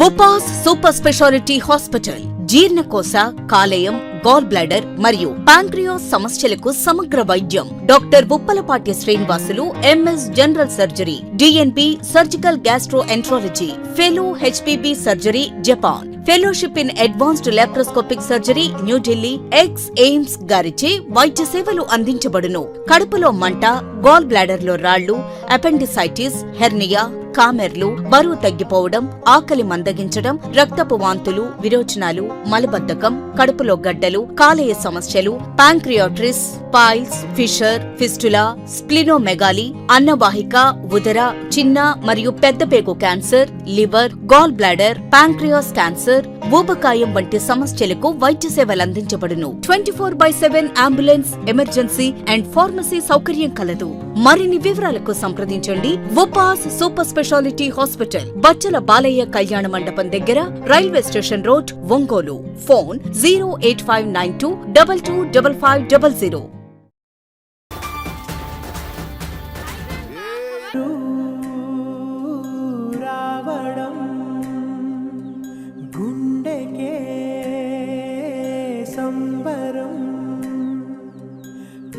ఉపాస్ super speciality hospital జీర్ణకోశ కాలేయం gall bladder మరియు పాంక్రియాస్ సమస్యలకు సమగ్ర వైద్యం. Doctor Uppalapati Srinivasulu MS general surgery DNB surgical gastroenterology fellow HPB surgery Japan. Fellowship in advanced laparoscopic surgery New Delhi ex AIIMS గారిచే వైద్య సేవలు అందించబడును. కడుపులో మంట గాల్ బ్లాడర్లో రాళ్ళు అపెండిసైటిస్ హెర్నియా కామెర్లు బరువు తగ్గిపోవడం ఆకలి మందగించడం రక్తపు వాంతులు విరోచనాలు మలబద్ధకం కడుపులో గడ్డలు కాలేయ సమస్యలు pancreatitis piles fissure fistula splenomegaly అన్నవాహిక ఉదర చిన్న మరియు పెద్ద పేగు cancer liver gallbladder pancreas cancer ఊబకాయం వంటి సమస్యలకు వైద్య సేవలు అందించబడును. Twenty four by seven ambulance emergency and pharmacy సౌకర్యం కలదు. మరిన్ని వివరాలకు సంప్రదించండి ఉపాస్ సూపర్ స్పెషాలిటీ హాస్పిటల్ బచ్చల బాలయ్య కళ్యాణ మండపం దగ్గర railway station road Ongole. Phone zero eight five nine two double two double five double zero.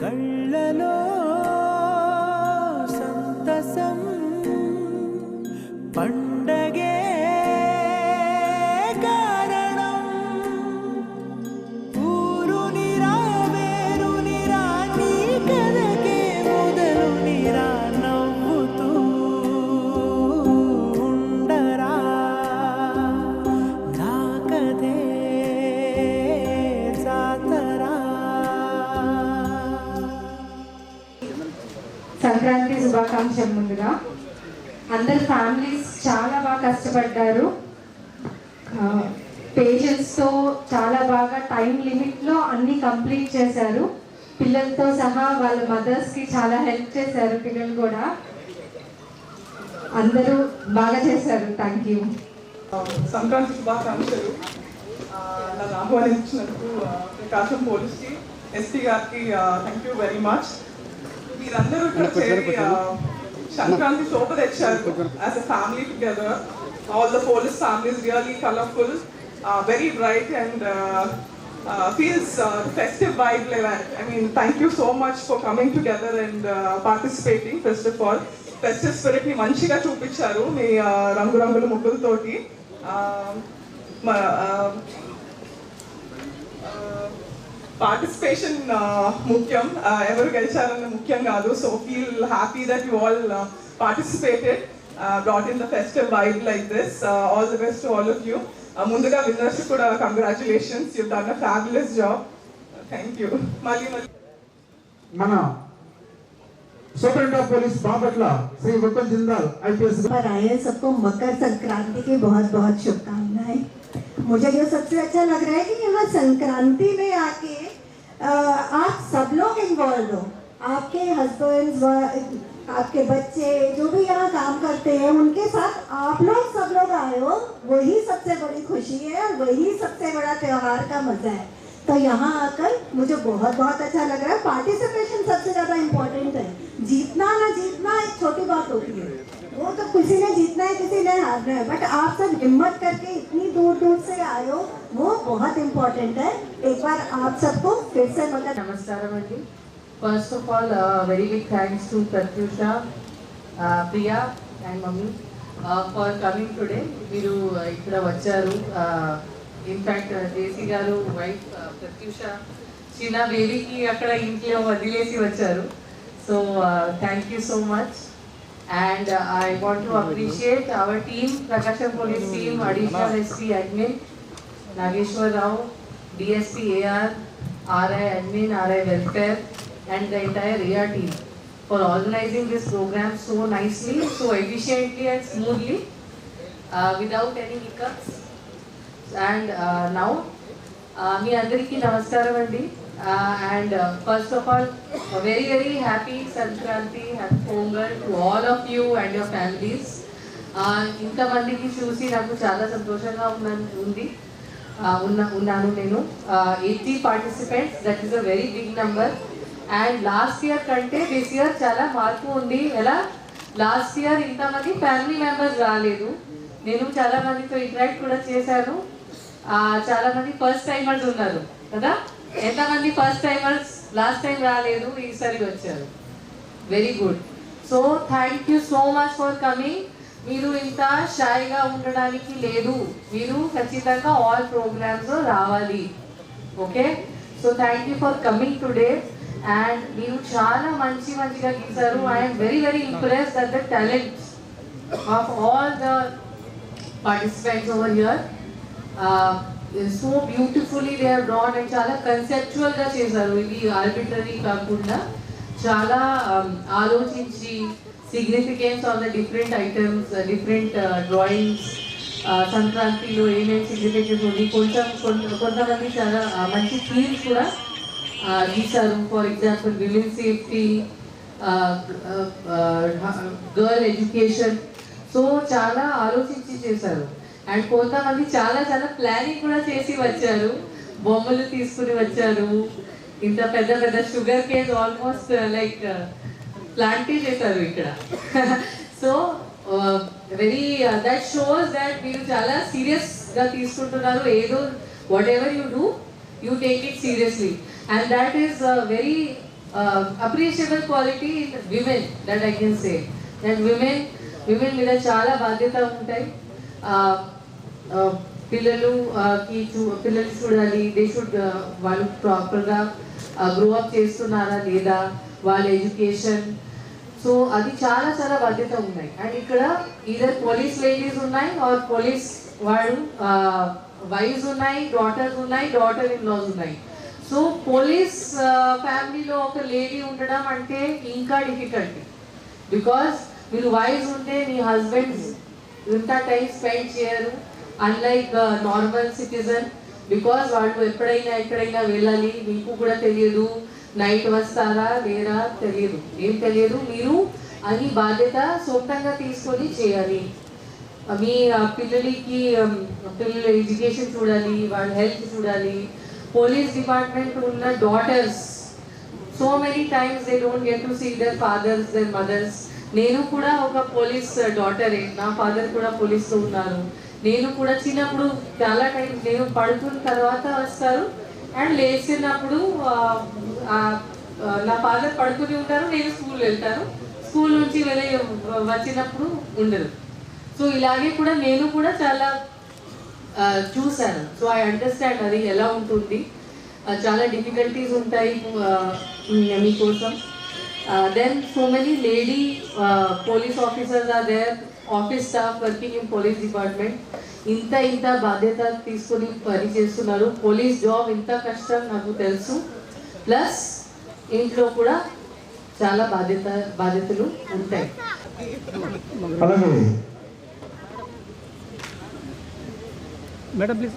கள்ளனோ Sankranti శుభాకాంక్షలు ముందుగా. అందరు ఫ్యామిలీస్ చాలా బాగా కష్టపడ్డారు. పేషెంట్స్తో చాలా బాగా టైం లిమిట్లో అన్నీ కంప్లీట్ చేశారు. పిల్లలతో సహా వాళ్ళ మదర్స్కి చాలా హెల్ప్ చేశారు పిల్లలు కూడా. అందరూ బాగా చేశారు. Thank you. సంక్రాంతి శుభాకాంక్షలు. నన్ను ఆహ్వానించినందుకు ప్రకాశం పోలీస్కి ఎస్పీ గారికి థ్యాంక్ యూ వెరీ మచ్. మీరందరూ ఇక్కడ చేరి సంక్రాంతి శోభ తెచ్చారు. As a family together all the police families really colourful very bright and feels festive vibe I mean thank you so much for coming together and participating first of all festive స్పిరిట్ని మంచిగా చూపించారు మీ రంగురంగుల ముగ్గులతోటి. Participation ముఖ్యం ఆ, ఎవరు గెలిచారన్న ముఖ్యం కాదు so feel happy that you all participated brought in the festive vibe like this all the best all of you ముందుగా విన్నర్స్ కూడా congratulations you done a fabulous job thank you మళ్ళీ మళ్ళీ మన superintendent of police Bapatla Shri Vipin Jindal IPS पर आए हैं सबको मकर संक्रांति की बहुत बहुत शुभकामनाएं मुझे जो सबसे अच्छा लग रहा है कि यहाँ संक्रांति में आके अ, आप सब लोग इन्वॉल्व हो। आपके हस्बैंड आपके बच्चे, जो भी यहाँ काम करते हैं, उनके साथ आप लोग सब लोग आए हो। वही सबसे बड़ी खुशी है और वही सबसे बड़ा त्योहार का मज़ा है। तो यहाँ आकर मुझे बहुत बहुत अच्छा लग रहा है। पार्टिसिपेशन सबसे ज़्यादा इम्पोर्टेंट है। जीतना ना जीतना एक छोटी बात होती है। वो तो किसी ने जीतना है, किसी ने हारना है। बट आप सब हिम्मत करके इतनी दूर दूर से आए हो। बहुत इम्पोर्टेंट है एक बार आप सबको फिर से मगर నమస్కారం అండి first of all very big thanks to Pratyusha Priya and mummy for coming today మీరు uh, ఇక్కడ వచ్చారు ఇన్ఫ్యాక్ట్ జేసీ గారు వైఫ్ ప్రత్యూష చిన్న బేబీకి అక్కడ ఇంట్లో వదిలేసి వచ్చారు so thank you so much and I want to appreciate our team Prakasam police team additional SP admin Nageswara Rao DSP AR RI admin, RI welfare, and the entire AR team for organizing this program so nicely, so efficiently and smoothly, uh, without any hiccups. And uh, now, మీ అందరికీ నమస్కారం అండి and first of all very very happy Sankranti happy Pongal to all of you and your families ఇంతమందికి చూసి నాకు చాలా సంతోషంగా ఉన్న ఉంది ఉన్న ఉన్నాను నేను. Eighty participants that is a very big number and last year కంటే దిస్ ఇయర్ చాలా మార్పు ఉంది. ఎలా? లాస్ట్ ఇయర్ ఇంతమంది ఫ్యామిలీ మెంబర్స్ రాలేదు. నేను చాలా మందితో ఇంటరాక్ట్ కూడా చేశాను. చాలా మంది ఫస్ట్ టైమర్స్ ఉన్నారు కదా? ఎంతమంది ఫస్ట్ టైమర్స్ లాస్ట్ టైం రాలేదు ఈసారి వచ్చారు. Very good so thank you so much for coming మీరు ఇంత షాయిగా ఉండడానికి లేదు. మీరు ఖచ్చితంగా ఆల్ ప్రోగ్రామ్స్ రావాలి. Okay so thank you for coming today and మీరు చాలా మంచి మంచిగా గీశారు I'm very very impressed at the talent of all the participants over here so beautifully they are drawn and చాలా కన్సెప్చువల్గా చేశారు. ఇది ఆర్బిటరీ కాకుండా చాలా um, ఆలోచించి significance of the different items different drawings సంక్రాంతిలో ఏమేమి సిగ్నిఫికెన్స్ ఉంది? కొంచెం కొంత- కొంతమంది చాలా మంచి థీమ్స్ కూడా గీశారు. For example women safety girl education so చాలా ఆలోచించి చేశారు. అండ్ కొంతమంది చాలా చాలా ప్లానింగ్ కూడా చేసి వచ్చారు. బొమ్మలు తీసుకుని వచ్చారు. ఇంత పెద్ద పెద్ద షుగర్ కేన్ ఆల్మోస్ట్ లైక్ ప్లాంటే చేశారు ఇక్కడ. So very that shows that మీరు చాలా సీరియస్గా తీసుకుంటున్నారు. ఏదో whatever you do you take it seriously and that is very appreciable quality in women that I can say that women women మీద చాలా బాధ్యత ఉంటాయి. Uh, uh, పిల్లలు uh, కి పిల్లలు చూడాలి. దే షుడ్ వాళ్ళు ప్రాపర్గా గ్రో అప్ చేస్తున్నారా లేదా? వాళ్ళ ఎడ్యుకేషన్. సో అది చాలా చాలా బాధ్యత ఉన్నాయి. అండ్ ఇక్కడ ఈధర్ పోలీస్ లేడీస్ ఉన్నాయి ఆర్ పోలీస్ వాళ్ళు వైఫ్స్ ఉన్నాయి డాటర్స్ ఉన్నాయి డాటర్ ఇన్ లాస్ ఉన్నాయి. సో పోలీస్ ఫ్యామిలీలో ఒక లేడీ ఉండడం అంటే ఇంకా డిఫికల్ట్ బికాస్ మీరు వైఫ్ ఉంటే మీ హస్బెండ్స్ ఇంత టైం స్పెండ్ చేయరు. అన్లైక్ నార్మల్ సిటిజన్ బికాస్ వాళ్ళు ఎప్పుడైనా ఎక్కడైనా వెళ్ళాలి మీకు కూడా తెలియదు. నైట్ వస్తారా లేరా తెలియదు. ఏం తెలియదు. మీరు అని బాధ్యత సొంతంగా తీసుకొని చేయాలి. మీ పిల్లలకి పిల్లల ఎడ్యుకేషన్ చూడాలి వాళ్ళ హెల్త్ చూడాలి. పోలీస్ డిపార్ట్మెంట్ ఉన్న daughters. So many times they don't get to see their fathers their mothers. నేను కూడా ఒక పోలీస్ డాటరే. నా ఫాదర్ కూడా పోలీస్లో ఉన్నారు. నేను కూడా చిన్నప్పుడు చాలా టైం నేను పడుతున్న తర్వాత వస్తారు. అండ్ లేచినప్పుడు నా ఫాదర్ పడుకుని ఉంటారు నేను స్కూల్ వెళ్తాను. స్కూల్ నుంచి వెళ్ళి వచ్చినప్పుడు ఉండదు సో ఇలాగే కూడా నేను కూడా చాలా చూశాను. సో ఐ అండర్స్టాండ్ అది ఎలా ఉంటుంది. చాలా డిఫికల్టీస్ ఉంటాయి మీకోసం then so many lady police officers are there office staff working in police department ఇంత ఇంత బాధ్యత తీసుకొని పని చేస్తున్నారు. పోలీస్ జాబ్ ఇంత కష్టం నాకు తెలుసు. ప్లస్ ఇంట్లో కూడా చాలా బాధ్యత బాధ్యతలు ఉంటాయి. అలాగే. మేడం ప్లీజ్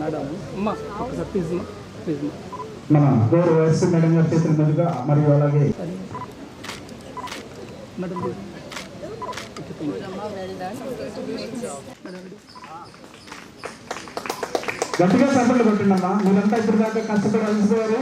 మేడం అమ్మా ఒకసారి ప్లీజ్ అమ్మా ప్లీజ్ అమ్మా. మన గౌరవ ఎస్సీ మేడం గారి చేతుల మీదుగా మరియు అలాగే మేడం ప్లీజ్ గట్టిగా సభలు కొట్టిండమ్మా. మీరంతా ఇప్పుడు దాకా కష్టపడి అలసిపోయారు